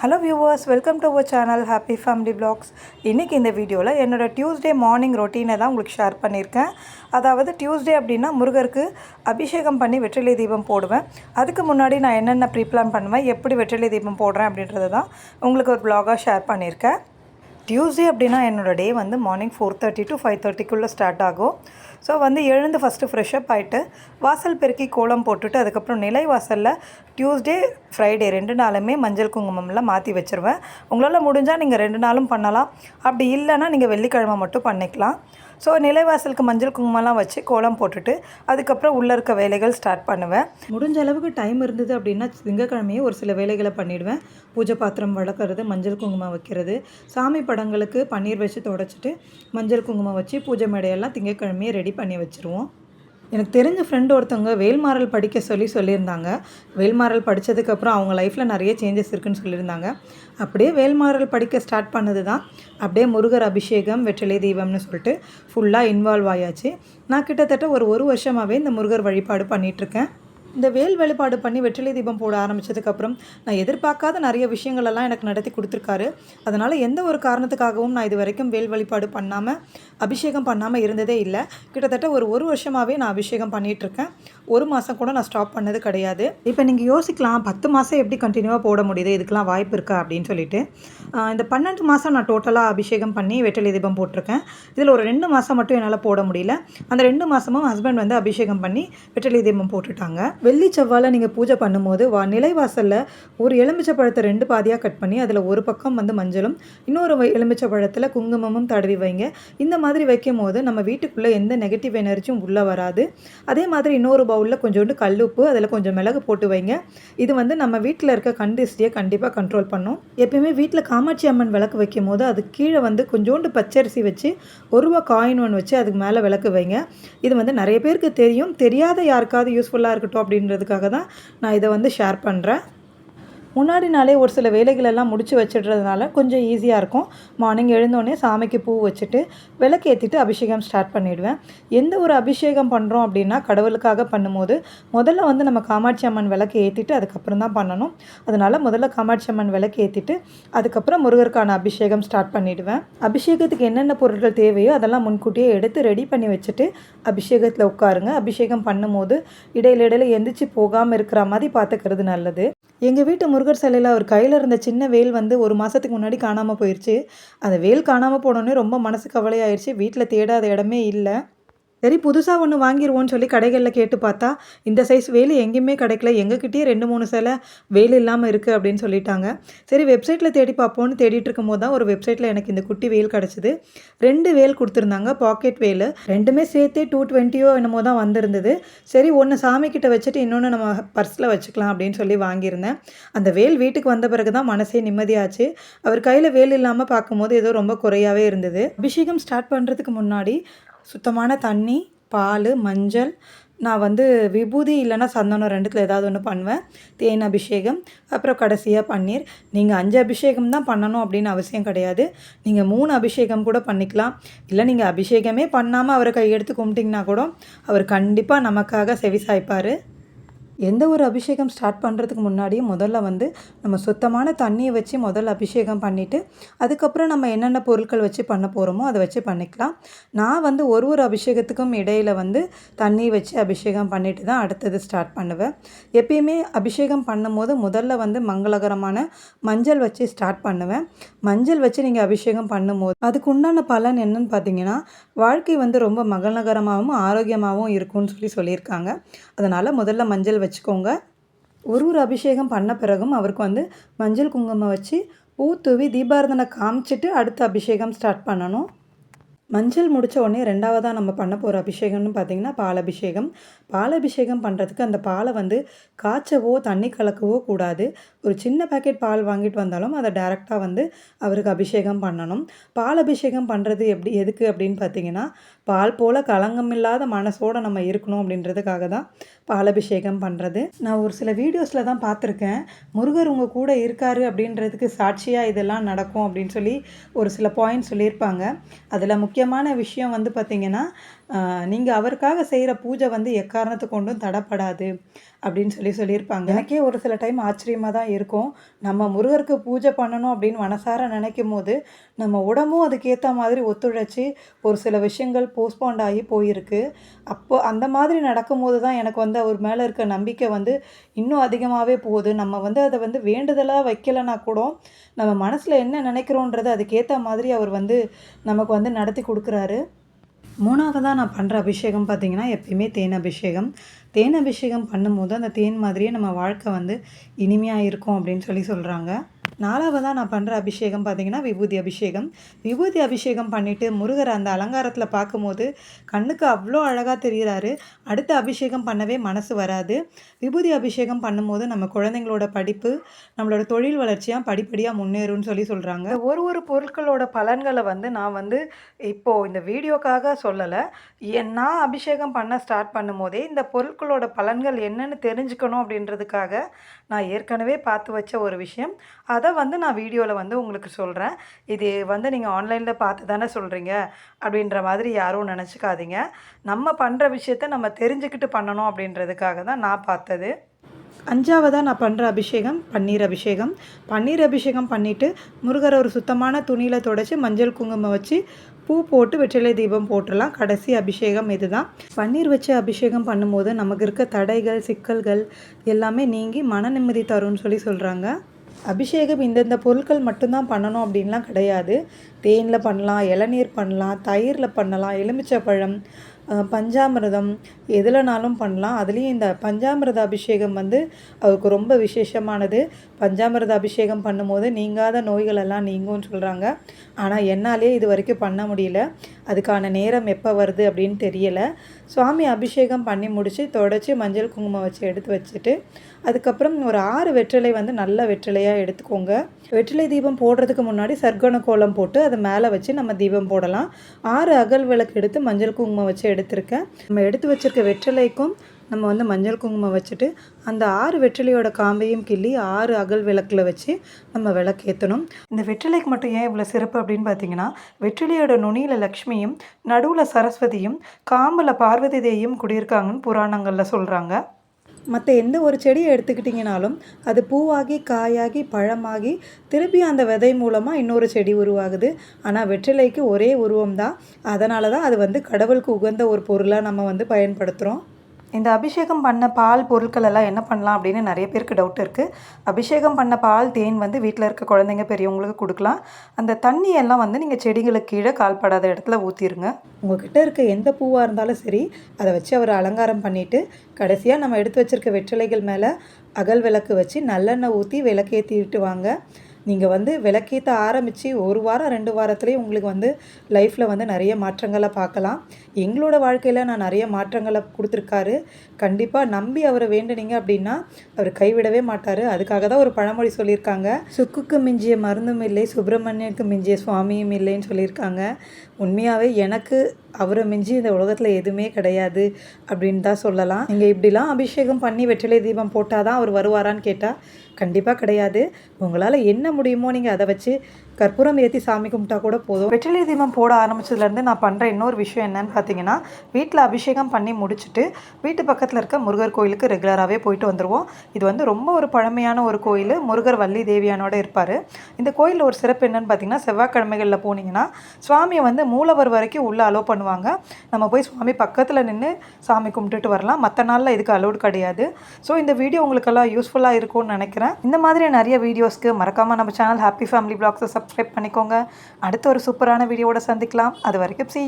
Hello viewers welcome to our channel happy family blogs இன்றைக்கி இந்த வீடியோவில் என்னோடய டியூஸ்டே மார்னிங் ரொட்டீனை தான் உங்களுக்கு ஷேர் பண்ணியிருக்கேன் அதாவது டியூஸ்டே அப்படின்னா முருகருக்கு அபிஷேகம் பண்ணி வெற்றிலை தீபம் போடுவேன். அதுக்கு முன்னாடி நான் என்னென்ன ப்ரீ பிளான் பண்ணுவேன் எப்படி வெற்றிலை தீபம் போடுறேன் அப்படின்றது தான் உங்களுக்கு ஒரு ப்ளாகாக ஷேர் பண்ணியிருக்கேன் டியூஸ்டே அப்படின்னா என்னோடய டே வந்து morning four thirty to five தேர்ட்டிக்குள்ளே start ஆகும். ஸோ வந்து எழுந்து ஃபஸ்ட்டு ஃப்ரெஷ்அப் ஆகிட்டு வாசல் பெருக்கி கோலம் போட்டுட்டு அதுக்கப்புறம் நிலை வாசலில் டியூஸ்டே ஃப்ரைடே ரெண்டு நாளுமே மஞ்சள் குங்குமம்லாம் மாற்றி வச்சுருவேன். உங்களால் முடிஞ்சால் நீங்கள் ரெண்டு நாளும் பண்ணலாம். அப்படி இல்லைன்னா நீங்கள் வெள்ளிக்கிழமை மட்டும் பண்ணிக்கலாம். ஸோ நிலைவாசலுக்கு மஞ்சள் குங்குமம்லாம் வச்சு கோலம் போட்டுட்டு அதுக்கப்புறம் உள்ளே இருக்க வேலைகள் ஸ்டார்ட் பண்ணுவேன். முடிஞ்ச அளவுக்கு டைம் இருந்தது அப்படின்னா திங்கக்கிழமையே ஒரு சில வேலைகளை பண்ணிவிடுவேன் பூஜை பாத்திரம் வளர்க்குறது மஞ்சள் குங்குமம் வைக்கிறது சாமி படங்களுக்கு பன்னீர் வச்சு தொடச்சிட்டு மஞ்சள் குங்குமம் வச்சு பூஜை மேடையெல்லாம் திங்கக்கிழமையே ரெடி பண்ணி வச்சுருவோம். எனக்கு தெரிஞ்ச ஃப்ரெண்டு ஒருத்தவங்க வேல்மாரல் படிக்க சொல்லி சொல்லியிருந்தாங்க. வேல்மாரல் படித்ததுக்கப்புறம் அவங்க லைஃப்பில் நிறைய சேஞ்சஸ் இருக்குன்னு சொல்லியிருந்தாங்க. அப்படியே வேல்மாரல் படிக்க ஸ்டார்ட் பண்ணது தான் அப்படியே முருகர் அபிஷேகம் வெற்றிலை தீபம்னு சொல்லிட்டு ஃபுல்லாக இன்வால்வ் ஆயாச்சு. நான் கிட்டத்தட்ட ஒரு ஒரு வருஷமாகவே இந்த முருகர் வழிபாடு பண்ணிகிட்ருக்கேன் இந்த வேல் வழிபாடு பண்ணி வெற்றிலை தீபம் போட ஆரம்பித்ததுக்கப்புறம் நான் எதிர்பார்க்காத நிறைய விஷயங்களெல்லாம் எனக்கு நடத்தி கொடுத்துருக்காரு. அதனால் எந்த ஒரு காரணத்துக்காகவும் நான் இது வரைக்கும் வேல் வழிபாடு பண்ணாமல் அபிஷேகம் பண்ணாமல் இருந்ததே இல்லை. கிட்டத்தட்ட ஒரு ஒரு வருஷமாகவே நான் அபிஷேகம் பண்ணிகிட்ருக்கேன் ஒரு மாதம் கூட நான் ஸ்டாப் பண்ணது கிடையாது. இப்போ நீங்கள் யோசிக்கலாம் பத்து மாதம் எப்படி கண்டினியூவாக போட முடியுது? இதுக்கெலாம் வாய்ப்பு இருக்கா? அப்படின்னு சொல்லிட்டு இந்த பன்னெண்டு மாதம் நான் டோட்டலாக அபிஷேகம் பண்ணி வெற்றிலை தீபம் போட்டிருக்கேன். இதில் ஒரு ரெண்டு மாதம் மட்டும் என்னால் போட முடியல. அந்த ரெண்டு மாதமும் ஹஸ்பண்ட் வந்து அபிஷேகம் பண்ணி வெற்றிலை தீபம் போட்டுட்டாங்க. வெள்ளி செவ்வாயில் நீங்கள் பூஜை பண்ணும்போது வா நிலைவாசலில் ஒரு எலுமிச்சை பழத்தை ரெண்டு பாதியாக கட் பண்ணி அதில் ஒரு பக்கம் வந்து மஞ்சளும் இன்னொரு எலுமிச்சை பழத்தில் குங்குமமும் தடவி வைங்க. இந்த மாதிரி வைக்கும் போது நம்ம வீட்டுக்குள்ளே எந்த நெகட்டிவ் எனர்ஜியும் உள்ளே வராது. அதே மாதிரி இன்னொரு பவுலில் கொஞ்சோண்டு கல் உப்பு அதில் கொஞ்சம் மிளகு போட்டு வைங்க. இது வந்து நம்ம வீட்டில் இருக்க கண்டிஸ்டியை கண்டிப்பாக கண்ட்ரோல் பண்ணும். எப்பயுமே வீட்டில் காமாட்சி அம்மன் விளக்கு வைக்கும் போது அது கீழே வந்து கொஞ்சோண்டு பச்சரிசி வச்சு ஒரு ரூபா காயின் ஒன்று வச்சு அதுக்கு மேலே விளக்கு வைங்க. இது வந்து நிறைய பேருக்கு தெரியும். தெரியாத யாருக்காவது யூஸ்ஃபுல்லாக இருக்கட்டும் அப்படின்றதுக்காக தான் நான் இதை வந்து ஷேர் பண்ணுறேன் முன்னாடி நாளே ஒரு சில வேலைகளெல்லாம் முடித்து வச்சிடுறதுனால கொஞ்சம் ஈஸியாக இருக்கும். மார்னிங் எழுந்தோடனே சாமிக்கு பூ வச்சுட்டு விளக்கேற்றிட்டு அபிஷேகம் ஸ்டார்ட் பண்ணிவிடுவேன் எந்த ஒரு அபிஷேகம் பண்ணுறோம் அப்படின்னா கடவுளுக்காக பண்ணும்போது முதல்ல வந்து நம்ம காமாட்சி அம்மன் விளக்கு ஏற்றிட்டு அதுக்கப்புறம் தான் பண்ணணும். அதனால் முதல்ல காமாட்சி அம்மன் விளக்கு ஏற்றிட்டு அதுக்கப்புறம் முருகருக்கான அபிஷேகம் ஸ்டார்ட் பண்ணிவிடுவேன் அபிஷேகத்துக்கு என்னென்ன பொருட்கள் தேவையோ அதெல்லாம் முன்கூட்டியே எடுத்து ரெடி பண்ணி வச்சுட்டு அபிஷேகத்தில் உட்காருங்க. அபிஷேகம் பண்ணும்போது இடையில இடையில எந்திரிச்சு போகாமல் இருக்கிற மாதிரி பார்த்துக்கிறது நல்லது. எங்கள் வீட்டு முருகர் சிலையில் அவர் கையில் இருந்த சின்ன வேல் வந்து ஒரு மாதத்துக்கு முன்னாடி காணாமல் போயிடுச்சு அந்த வேல் காணாமல் போனோடனே ரொம்ப மனசு கவலையாயிடுச்சு வீட்டில் தேடாத இடமே இல்லை. சரி புதுசாக ஒன்று வாங்கிடுவோன்னு சொல்லி கடைகளில் கேட்டு பார்த்தா இந்த சைஸ் வேலி எங்கேயுமே கிடைக்கல. எங்ககிட்டயே ரெண்டு மூணு சேலை வேல் இல்லாமல் இருக்குது அப்படின்னு சொல்லிட்டாங்க. சரி வெப்சைட்டில் தேடி பார்ப்போன்னு தேடிட்டு இருக்கும்போது தான் ஒரு வெப்சைட்டில் எனக்கு இந்த குட்டி வேல் கிடச்சிது. ரெண்டு வேல் கொடுத்துருந்தாங்க பாக்கெட் வேல். ரெண்டுமே சேர்த்தே டூ டுவெண்ட்டியோ என்னமோ தான் வந்திருந்தது. சரி ஒன்று சாமிக்கிட்ட வச்சுட்டு இன்னொன்று நம்ம பர்ஸில் வச்சுக்கலாம் அப்படின்னு சொல்லி வாங்கியிருந்தேன். அந்த வேல் வீட்டுக்கு வந்த பிறகு தான் மனசே நிம்மதியாச்சு. அவர் கையில் வேல் இல்லாமல் பார்க்கும்போது ஏதோ ரொம்ப குறையாகவே இருந்தது. அபிஷேகம் ஸ்டார்ட் பண்ணுறதுக்கு முன்னாடி சுத்தமான தண்ணி பால் மஞ்சள். நான் வந்து விபூதி இல்லைன்னா சந்தனம் ரெண்டுத்தில் ஏதாவது ஒன்று பண்ணுவேன். தேன் அபிஷேகம் அப்புறம் கடைசியாக பன்னீர். நீங்கள் அஞ்சு அபிஷேகம் தான் பண்ணணும் அப்படின்னு அவசியம் கிடையாது. நீங்கள் மூணு அபிஷேகம் கூட பண்ணிக்கலாம். இல்லை நீங்கள் அபிஷேகமே பண்ணாமல் அவரை கையெடுத்து கும்பிட்டிங்கன்னா கூட அவர் கண்டிப்பாக நமக்காக செவி சாய்ப்பார் எந்த ஒரு அபிஷேகம் ஸ்டார்ட் பண்ணுறதுக்கு முன்னாடியே முதல்ல வந்து நம்ம சுத்தமான தண்ணியை வச்சு முதல்ல அபிஷேகம் பண்ணிவிட்டு அதுக்கப்புறம் நம்ம என்னென்ன பொருட்கள் வச்சு பண்ண போகிறோமோ அதை வச்சு பண்ணிக்கலாம். நான் வந்து ஒரு ஒரு அபிஷேகத்துக்கும் இடையில் வந்து தண்ணி வச்சு அபிஷேகம் பண்ணிட்டு தான் அடுத்தது ஸ்டார்ட் பண்ணுவேன். எப்பயுமே அபிஷேகம் பண்ணும்போது முதல்ல வந்து மங்களகரமான மஞ்சள் வச்சு ஸ்டார்ட் பண்ணுவேன். மஞ்சள் வச்சு நீங்கள் அபிஷேகம் பண்ணும்போது அதுக்கு உண்டான பலன் என்னன்னு பார்த்தீங்கன்னா வாழ்க்கை வந்து ரொம்ப மகளகரமாகவும் ஆரோக்கியமாகவும் இருக்கும்னு சொல்லி சொல்லியிருக்காங்க. அதனால் முதல்ல மஞ்சள் வச்சுக்கோங்க. ஒரு ஒரு அபிஷேகம் பண்ண பிறகும் அவருக்கு வந்து மஞ்சள் குங்குமம் வச்சு பூ தூவி தீபாரதனை காமிச்சிட்டு அடுத்த அபிஷேகம் ஸ்டார்ட் பண்ணணும். மஞ்சள் முடித்த உடனே ரெண்டாவதாக நம்ம பண்ண போகிற அபிஷேகம்னு பார்த்திங்கன்னா பால் அபிஷேகம் பால் அபிஷேகம் பண்ணுறதுக்கு அந்த பாலை வந்து காய்ச்சவோ தண்ணி கலக்கவோ கூடாது. ஒரு சின்ன பேக்கெட் பால் வாங்கிட்டு வந்தாலும் அதை டேரெக்டாக வந்து அவருக்கு அபிஷேகம் பண்ணணும். பால் அபிஷேகம் பண்ணுறது எப்படி எதுக்கு அப்படின்னு பார்த்தீங்கன்னா பால் போல் களங்கம் இல்லாத மனசோடு நம்ம இருக்கணும் அப்படின்றதுக்காக தான் பால் அபிஷேகம் பண்ணுறது நான் ஒரு சில வீடியோஸில் தான் பார்த்துருக்கேன் முருகர் உங்கள் கூட இருக்காரு அப்படின்றதுக்கு சாட்சியாக இதெல்லாம் நடக்கும் அப்படின்னு சொல்லி ஒரு சில பாயிண்ட் சொல்லியிருப்பாங்க. அதில் முக்கியமான விஷயம் வந்து பார்த்திங்கன்னா நீங்கள் அவருக்காக செய்கிற பூஜை வந்து எக்காரணத்து கொண்டும் தடப்படாது அப்படின்னு சொல்லி சொல்லியிருப்பாங்க. எனக்கே ஒரு சில டைம் ஆச்சரியமாக தான் இருக்கும். நம்ம முருகருக்கு பூஜை பண்ணணும் அப்படின்னு மனசார நினைக்கும் போது நம்ம உடம்பும் அதுக்கேற்ற மாதிரி ஒத்துழைச்சி ஒரு சில விஷயங்கள் போஸ்ட்போண்ட் ஆகி போயிருக்கு. அப்போ அந்த மாதிரி நடக்கும்போது தான் எனக்கு வந்து அவர் மேலே இருக்க நம்பிக்கை வந்து இன்னும் அதிகமாகவே போகுது. நம்ம வந்து அதை வந்து வேண்டுதலாக வைக்கலைன்னா கூட நம்ம மனசில் என்ன நினைக்கிறோன்றது அதுக்கேற்ற மாதிரி அவர் வந்து நமக்கு வந்து நடத்தி கொடுக்குறாரு. மூணாவதாக நான் பண்ணுற அபிஷேகம் பார்த்திங்கன்னா எப்பயுமே தேன் அபிஷேகம். தேன் அபிஷேகம் பண்ணும்போது அந்த தேன் மாதிரியே நம்ம வாழ்க்கை வந்து இனிமையாக இருக்கும் அப்படின்னு சொல்லி சொல்கிறாங்க நாலாவதாக நான் பண்ணுற அபிஷேகம் பார்த்திங்கன்னா விபூதி அபிஷேகம். விபூதி அபிஷேகம் பண்ணிவிட்டு முருகர் அந்த அலங்காரத்தில் பார்க்கும்போது கண்ணுக்கு அவ்வளோ அழகாக தெரிகிறாரு அடுத்த அபிஷேகம் பண்ணவே மனசு வராது. விபூதி அபிஷேகம் பண்ணும்போது நம்ம குழந்தைங்களோட படிப்பு நம்மளோட தொழில் வளர்ச்சியாக படிப்படியாக முன்னேறும்னு சொல்லி சொல்கிறாங்க ஒரு ஒரு பொருட்களோட பலன்களை வந்து நான் வந்து இப்போது இந்த வீடியோக்காக சொல்லலை. என் நான் அபிஷேகம் பண்ண ஸ்டார்ட் பண்ணும்போதே இந்த பொருட்களோட பலன்கள் என்னென்னு தெரிஞ்சுக்கணும் அப்படின்றதுக்காக நான் ஏற்கனவே பார்த்து வச்ச ஒரு விஷயம். அதை அதை வந்து நான் வீடியோவில் வந்து உங்களுக்கு சொல்கிறேன் இது வந்து நீங்கள் ஆன்லைனில் பார்த்து தானே சொல்கிறீங்க அப்படின்ற மாதிரி யாரும் நினச்சிக்காதீங்க. நம்ம பண்ணுற விஷயத்த நம்ம தெரிஞ்சுக்கிட்டு பண்ணணும் அப்படின்றதுக்காக தான் நான் பார்த்தது. அஞ்சாவதாக நான் பண்ணுற அபிஷேகம் பன்னீர் அபிஷேகம். பன்னீர் அபிஷேகம் பண்ணிவிட்டு முருகரை ஒரு சுத்தமான துணியில் தொடச்சி மஞ்சள் குங்குமம் வச்சு பூ போட்டு வெற்றிலை தீபம் போட்டுடலாம். கடைசி அபிஷேகம் இதுதான். பன்னீர் வச்சு அபிஷேகம் பண்ணும்போது நமக்கு இருக்க தடைகள் சிக்கல்கள் எல்லாமே நீங்கி மன நிம்மதி தரும்னு சொல்லி சொல்கிறாங்க அபிஷேகம் இந்தந்த பொருட்கள் மட்டும்தான் பண்ணணும் அப்படின்லாம் கிடையாது. தேனில் பண்ணலாம் இளநீர் பண்ணலாம் தயிரில் பண்ணலாம் எலுமிச்சப்பழம் பஞ்சாமிரதம் எதுலனாலும் பண்ணலாம். அதுலேயும் இந்த பஞ்சாமிரத அபிஷேகம் வந்து அவருக்கு ரொம்ப விசேஷமானது. பஞ்சாமிரத அபிஷேகம் பண்ணும்போது நீங்காத நோய்கள் எல்லாம் நீங்கும்னு சொல்கிறாங்க ஆனால் என்னாலே இது வரைக்கும் பண்ண முடியல. அதுக்கான நேரம் எப்போ வருது அப்படின்னு தெரியலை. சுவாமி அபிஷேகம் பண்ணி முடித்து தொடச்சி மஞ்சள் குங்குமம் வச்சு எடுத்து வச்சுட்டு அதுக்கப்புறம் ஒரு ஆறு வெற்றிலை வந்து நல்ல வெற்றிலையாக எடுத்துக்கோங்க. வெற்றிலை தீபம் போடுறதுக்கு முன்னாடி சர்க்கண கோலம் போட்டு அதை மேலே வச்சு நம்ம தீபம் போடலாம். ஆறு அகல் விளக்கு எடுத்து மஞ்சள் குங்குமம் வச்சு எடுத்திருக்கேன். நம்ம எடுத்து வச்சுருக்க வெற்றிலைக்கும் நம்ம வந்து மஞ்சள் குங்குமம் வச்சுட்டு அந்த ஆறு வெற்றிலையோட காம்பையும் கிள்ளி ஆறு அகல் விளக்கில் வச்சு நம்ம விளக்கேற்றணும் இந்த வெற்றிலைக்கு மட்டும் ஏன் இவ்வளோ சிறப்பு அப்படின்னு பார்த்தீங்கன்னா வெற்றிலையோட நுனியில் லக்ஷ்மியும் நடுவில் சரஸ்வதியும் காம்பில் பார்வதி தேவியும் குடியிருக்காங்கன்னு புராணங்களில் சொல்கிறாங்க மற்ற எந்த ஒரு செடியை எடுத்துக்கிட்டிங்கனாலும் அது பூவாகி காயாகி பழமாகி திருப்பி அந்த விதை மூலமாக இன்னொரு செடி உருவாகுது. ஆனால் வெற்றிலைக்கு ஒரே உருவம் தான். அதனால தான் அது வந்து கடவுளுக்கு உகந்த ஒரு பொருளாக நம்ம வந்து பயன்படுத்துகிறோம் இந்த அபிஷேகம் பண்ண பால் பொருட்கள் எல்லாம் என்ன பண்ணலாம் அப்படின்னு நிறைய பேருக்கு டவுட் இருக்குது அபிஷேகம் பண்ண பால் தேன் வந்து வீட்டில் இருக்க குழந்தைங்க பெரியவங்களுக்கு கொடுக்கலாம். அந்த தண்ணி எல்லாம் வந்து நீங்கள் செடிகளுக்கு கீழே கால்படாத இடத்துல ஊற்றிருங்க உங்ககிட்ட இருக்க எந்த பூவாக இருந்தாலும் சரி அதை வச்சு அவர் அலங்காரம் பண்ணிவிட்டு கடைசியாக நம்ம எடுத்து வச்சுருக்க வெற்றிலைகள் மேலே அகல் விளக்கு வச்சு நல்லெண்ணெய் ஊற்றி விளக்கேற்றிட்டு வாங்க. நீங்கள் வந்து விளக்கேற்ற ஆரம்பித்து ஒரு வாரம் ரெண்டு வாரத்துலேயே உங்களுக்கு வந்து லைஃப்பில் வந்து நிறைய மாற்றங்களை பார்க்கலாம். எங்களோட வாழ்க்கையில் நான் நிறைய மாற்றங்களை கொடுத்துருக்காரு. கண்டிப்பாக நம்பி அவரை வேண்டுனீங்க அப்படின்னா அவர் கைவிடவே மாட்டார். அதுக்காக தான் ஒரு பழமொழி சொல்லியிருக்காங்க. சுக்குக்கு மிஞ்சிய மருந்தும் இல்லை சுப்பிரமணியனுக்கு மிஞ்சிய சுவாமியும் இல்லைன்னு சொல்லியிருக்காங்க. உண்மையாகவே எனக்கு அவரை மிஞ்சி இந்த உலகத்தில் எதுவுமே கிடையாது அப்படின்னு தான் சொல்லலாம். நீங்கள் இப்படிலாம் அபிஷேகம் பண்ணி வெற்றிலை தீபம் போட்டால் தான் அவர் வருவாரான்னு கேட்டால் கண்டிப்பாக கிடையாது. உங்களால் என்ன முடியுமோ நீங்கள் அதை வச்சு கற்பூரம் ஏற்றி சாமி கும்பிட்டா கூட போதும். வெற்றிலை தீபம் போட ஆரம்பிச்சதுலேருந்து நான் பண்ணுற இன்னொரு விஷயம் என்னன்னு பார்த்தீங்கன்னா வீட்டில் அபிஷேகம் பண்ணி முடிச்சுட்டு வீட்டு பக்கத்தில் இருக்க முருகர் கோயிலுக்கு ரெகுலராகவே போயிட்டு வந்துடுவோம் இது வந்து ரொம்ப ஒரு பழமையான ஒரு கோயில். முருகர் வள்ளி தேவியானோட இருப்பார். இந்த கோயிலில் ஒரு சிறப்பு என்னன்னு பார்த்தீங்கன்னா செவ்வாய்க்கிழமைகளில் போனீங்கன்னா சுவாமியை வந்து மூலவர் வரைக்கும் உள்ளே அலோவ் பண்ணுவாங்க. நம்ம போய் சுவாமி பக்கத்தில் நின்று சாமி கும்பிட்டுட்டு வரலாம். மற்ற நாளில் இதுக்கு அலோடு கிடையாது. ஸோ இந்த வீடியோ உங்களுக்கெல்லாம் யூஸ்ஃபுல்லாக இருக்கும்னு நினைக்கிறேன். இந்த மாதிரி நிறைய வீடியோஸ்க்கு மறக்காமல் நம்ம சேனல் ஹாப்பி ஃபேமிலி பிளாக்ஸை சப்ஸ்கிரைப் பண்ணிக்கோங்க. அடுத்த ஒரு சூப்பரான வீடியோவோட சந்திக்கலாம். அது வரைக்கும் சி